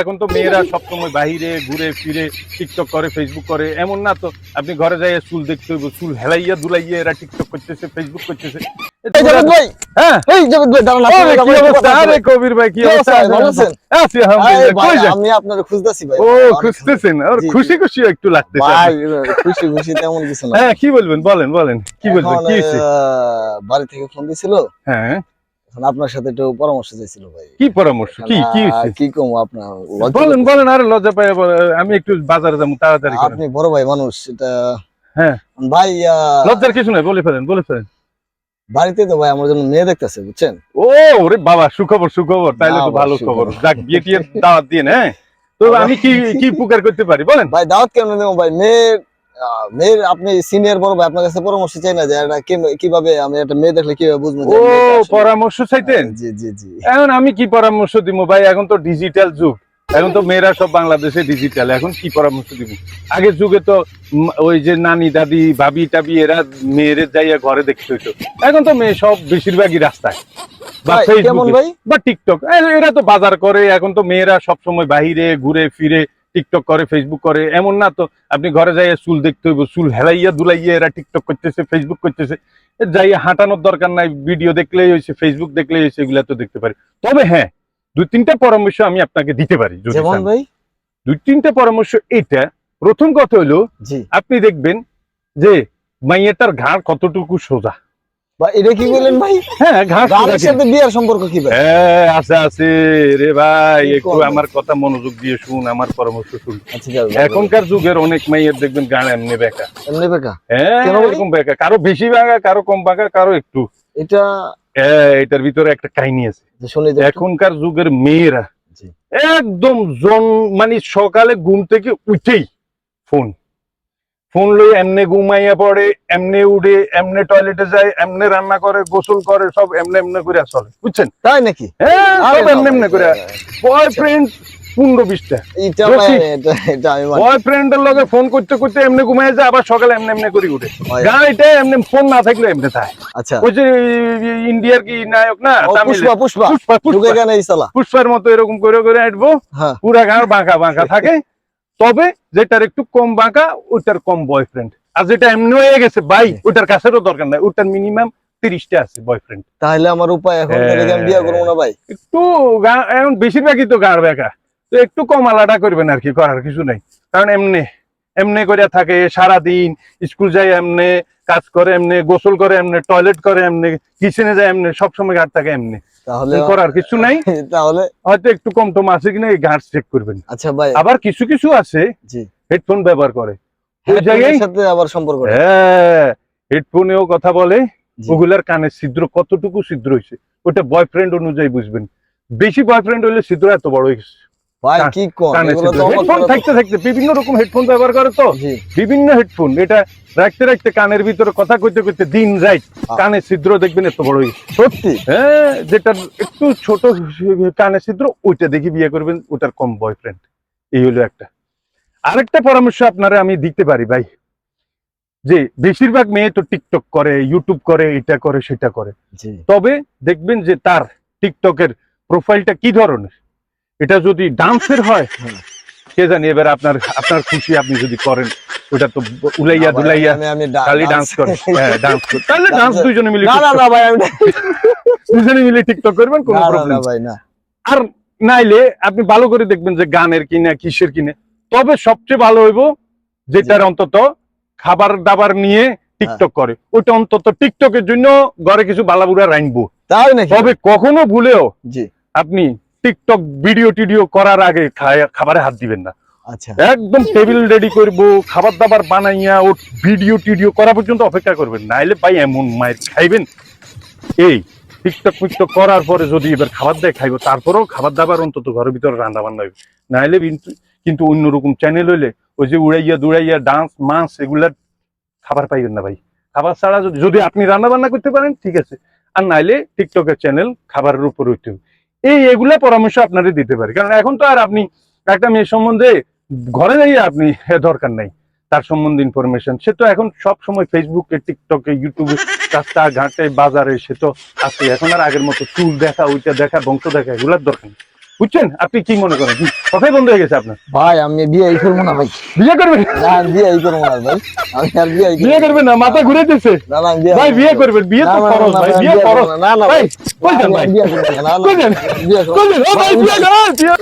এখন তো মেয়েরা সবসময় বাহিরে ঘুরে ফিরে টিকটক করে ফেসবুক করে এমন না তো। আপনি ঘরে যাই চুল দেখতে হইব চুল হেলাইয়া দুলাইয়া এরা টিকটক করতেছে ফেসবুক করতেছে। খুশি খুশি একটু লাগতেছে খুশি খুশি তেমন কিছু না। হ্যাঁ কি বলবেন? বলেন বলেন কি বলবেন? বাড়ি থেকে ফোন দিছিল। হ্যাঁ। এখন আপনার সাথে একটু পরামর্শ চাইছিল ভাই। কি পরামর্শ? কি কি কি কম আপনার? বলেন বলেন আরে লজ্জা পাই আমি একটু বাজারে যাব তাড়াতাড়ি আপনি বড় ভাই মানুষ এটা হ্যাঁ। ভাই লজ্জার কিছু নাই বলে ফেলেন বলে ফেলেন। বাড়িতে তো ভাই আমার জন্য মেয়ে দেখতেছে বুঝছেন? ও ওরে বাবা সুখবর সুখবর তাইলে তো ভালো খবর। যাক বিয়ে টিয়ে দাওয়াত দিয়ে হ্যাঁ? তো আমি কি কি উপকার করতে পারি বলেন। ভাই দাওয়াত কেন দেবো ভাই? আহ, মেয়ের আপনি সিনিয়র বড় ভাই আপনার কাছে পরামর্শ চাই না যে এটা কীভাবে আমি একটা মেয়ে দেখলে কীভাবে বুঝব ও পরামর্শ চাইতেন? জি জি জি। এখন আমি কি পরামর্শ দিব ভাই? এখন তো ডিজিটাল যুগ। এখন তো মেয়েরা সব বাংলাদেশে ডিজিটাল এখন কি পরামর্শ দিব? আগের যুগে তো ওই যে নানি দাদি ভাবি টাবি এরা মেয়েদের যাইয়া ঘরে দেখতে হইতো। এখন তো মেয়ে সব বেশিরভাগই রাস্তায়। বা ফেসবুকে বা টিকটক এরা তো বাজার করে। এখন তো মেয়েরা সব সময় বাহিরে ঘুরে ফিরে টিকটক করে ফেসবুক করে এমন না তো আপনি ঘরে যাইয়া চুল দেখতে হইব চুল হেলাইয়া দুলাইয়া এরা টিকটক করতেছে ফেসবুক করতেছে। এ যাইয়া হাঁটানোর দরকার নাই ভিডিও দেখলেই হয়েছে ফেসবুক দেখলেই হয়েছে এগুলা তো দেখতে পারি। তবে হ্যাঁ দুই তিনটা পরামর্শ আমি আপনাকে দিতে পারি যেমন ভাই? দুই তিনটা পরামর্শ এটা প্রথম কথা হলো আপনি দেখবেন যে মাইয়াটার ঘাড় কতটুকু সোজা। এটা কি বললেন ভাই? হ্যাঁ ঘাড় সোজা সাথে বিয়ার সম্পর্ক কি ভাই? হ্যাঁ আছে আছে। রে ভাই একটু আমার কথা মনোযোগ দিয়ে শুন আমার পরামর্শ শুন। আচ্ছা এখনকার যুগের অনেক মাইয়ের দেখবেন গান এমনি বেকা। এমনি বেকা? হ্যাঁ? এরকম বেকা। কারও বেশি বাঁকা কারও কম বাঁকা কারও একটু। এটা হ্যাঁ, এটার ভিতরে একটা কাহিনী আছে। এখনকার যুগের মেয়েরা একদম জন মানে সকালে ঘুম থেকে উঠেই ফোন। ফোন লই এমনে ঘুমাইয়া পড়ে এমনে উঠে এমনে টয়লেটে যায় এমনে রান্না করে গোসল করে সব এমনে এমনে করে চলে বুঝছেন? তাই নাকি? হ্যাঁ সব এমনে এমনে করে বয়ফ্রেন্ড পনেরো বিশটা। আমি মানি। বয়ফ্রেন্ডের লগে ফোন করতে করতে এমনি ঘুমাই যায় আবার সকালে এমনি এমনি করে উঠে। গাড়িতে এমনি ফোন না থাকলে এমনি থাকে। আচ্ছা। ওই যে ইন্ডিয়ার কি নায়ক না পুষ্পা পুষ্পা। পুষ্পা পুষ্পার মতো এরকম করে করে আসব হ্যাঁ। পুরা গাঁর বাঁকা বাঁকা থাকে। তবে যেটার একটু কম বাঁকা ওইটার কম বয়ফ্রেন্ড আর যেটা এমনি হয়ে গেছে ভাই ওইটার কাছেরও দরকার নাই ওইটার মিনিমাম তিরিশটা আছে বয়ফ্রেন্ড তাহলে আমার উপায় এখন তাহলে কি বিয়ে করব না ভাই? একটু গা- এখন বেশিরভাগই তো গাঁর বেকা। তো একটু কম আলাদা করবেন আর কি করার কিছু নাই। কারণ এমনি এমনি করে থাকে সারা দিন স্কুল যায় এমনি কাজ করে এমনি গোসল করে এমনি টয়লেট করে এমনি কিচেনে যায় এমনি সবসময় ঘাট থাকে এমনি। তাহলে করার কিছু নাই। তাহলে হয়তো একটু কম টম আছে কিনা ঘাট চেক করবেন। আচ্ছা ভাই। আবার কিছু কিছু আছে হেডফোন ব্যবহার করে। ওই জায়গায় সাথে আবার সম্পর্ক হ্যাঁ হেডফোনেও কথা বলে। ওগুলার ছিদ্র কতটুকু ছিদ্র হয়েছে ওটা বয়ফ্রেন্ড অনুযায়ী বুঝবেন। বেশি বয়ফ্রেন্ড হলে ছিদ্র এত বড় হয়ে গেছে ভাই কি কোন? হেডফোন থাকতে থাকতে বিভিন্ন রকম হেডফোন ব্যবহার করে তো। বিভিন্ন হেডফোন এটা রাখতে রাখতে কানের ভিতরে কথা কইতে কইতে দিন রাইট কানের ছিদ্র দেখবেন এত বড় সত্যি? হ্যাঁ যেটার একটু ছোট কানের ছিদ্র ওইটা দেখে বিয়ে করবেন ওটার কম বয়ফ্রেন্ড এই হলো একটা। আরেকটা পরামর্শ আপনারা আমি দিতে পারি ভাই। যে বেশিরভাগ মেয়ে তো টিকটক করে ইউটিউব করে এটা করে সেটা করে। তবে দেখবেন যে তার টিকটকের প্রোফাইলটা কি ধরনের? এটা যদি ডান্সের হয়। কে জানি এবার আপনার আপনার খুশি আপনি যদি করেন ওটা তো উলাইয়া দুলাইয়া খালি ডান্স করে। হ্যাঁ ডান্স করে। তাহলে ডান্স দুইজনে মিলে না না ভাই আমি দুজনে মিলে টিকটক করবেন কোনো প্রবলেম না ভাই না। আর নাইলে আপনি ভালো করে দেখবেন যে গানের কিনা কিসের কিনে। তবে সবচেয়ে ভালো হইব যেটার অন্তত খাবার দাবার নিয়ে টিকটক করে। ওটা অন্তত টিকটকের জন্য ঘরে কিছু বালাবুড়া রাইনবো। তাই নাকি? তবে কখনো ভুলেও জি। আপনি টিকটক ভিডিও টিডিও করার আগে খাবারে হাত দিবেন না। আচ্ছা। একদম টেবিল রেডি করব খাবার দাবার বানাইয়া ও ভিডিও টিডিও করা পর্যন্ত অপেক্ষা করবেন। নাইলে ভাই এমন মায়ের খাইবেন। এই টিকটক ফিকটক করার পরে যদি এবার খাবার দেয় খাইবো। তারপরেও খাবার দাবার অন্তত ঘরের ভিতরে রান্না বান্না হইবে। নাইলে কিন্তু অন্যরকম চ্যানেল হইলে ওই যে উড়াইয়া দুড়াইয়া ডান্স মাস এগুলার খাবার পাইবেন না ভাই। খাবার ছাড়া যদি যদি আপনি রান্না বান্না করতে পারেন ঠিক আছে। আর নাইলে টিকটকের চ্যানেল খাবারের উপর উঠতে হবে। এই এগুলা পরামর্শ আপনারই দিতে পারি। কারণ এখন তো আর আপনি একটা মেয়ের সম্বন্ধে ঘরে দাঁড়িয়ে আপনি দরকার নাই। তার সম্বন্ধে ইনফরমেশন সে তো এখন সব সময় ফেসবুকে টিকটকে ইউটিউবে রাস্তাঘাটে, বাজারে, সে তো আছে এখন আর আগের মতো চুল দেখা, ওইটা দেখা, বংশ দেখা, এগুলার দরকার নেই। বুঝছেন? আপনি কি মনে করেন? কথাই বন্ধ হয়ে গেছে আপনার। ভাই আমি বিয়ে করব না ভাই। বিয়ে করবেন না বিয়ে করব না ভাই। আমি আর বিয়ে বিয়ে করবেন না মাথা ঘুরে দিচ্ছে না না ভাই বিয়ে করবেন বিয়ে তো খরচ ভাই বিয়ে খরচ। না, না, ভাই। কই যান ভাই? বিয়ে করবেন না, না, কই যান? বিয়ে করব কই না। যান? ও ভাই বিয়ে বিয়ে